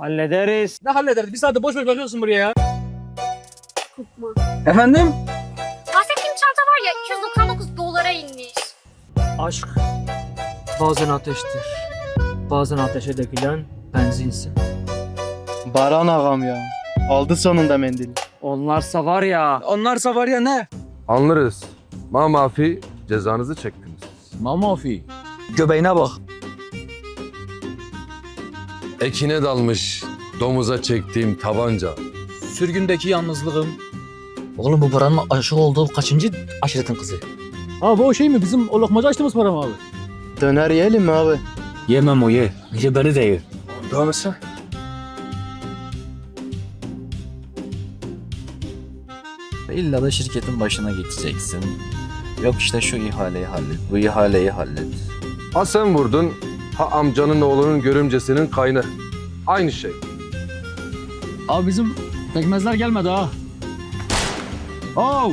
Hallederiz. Ne hallederiz? Bir saatte boş boş bakıyorsun buraya ya. Kokma. Efendim? Bahsettiğim çanta var ya 299 dolara inmiş. Aşk bazen ateştir. Bazen ateşe dökülen benzinsin. Baran ağam ya. Aldı sonunda mendili. Onlarsa var ya. Onlarsa var ya ne? Anlarız. Ma mafi cezanızı çektiniz. Mamafi. Göbeğine bak. Ekine dalmış domuza çektiğim tabanca. Sürgündeki yalnızlığım. Oğlum bu paranın aşık olduğu kaçıncı aşiretin kızı? Abi o şey mi? Bizim o lokmacı açtığımız para mı abi? Döner yiyelim mi abi? Yemem o ye. Nice beni de ye. Devam etsene. İlla da şirketin başına geçeceksin. Yok işte şu ihaleyi hallet, bu ihaleyi hallet. Ha sen vurdun, ha amcanın oğlunun görümcesinin kaynı. Aynı şey. Abi bizim pekmezler gelmedi ha. Oh!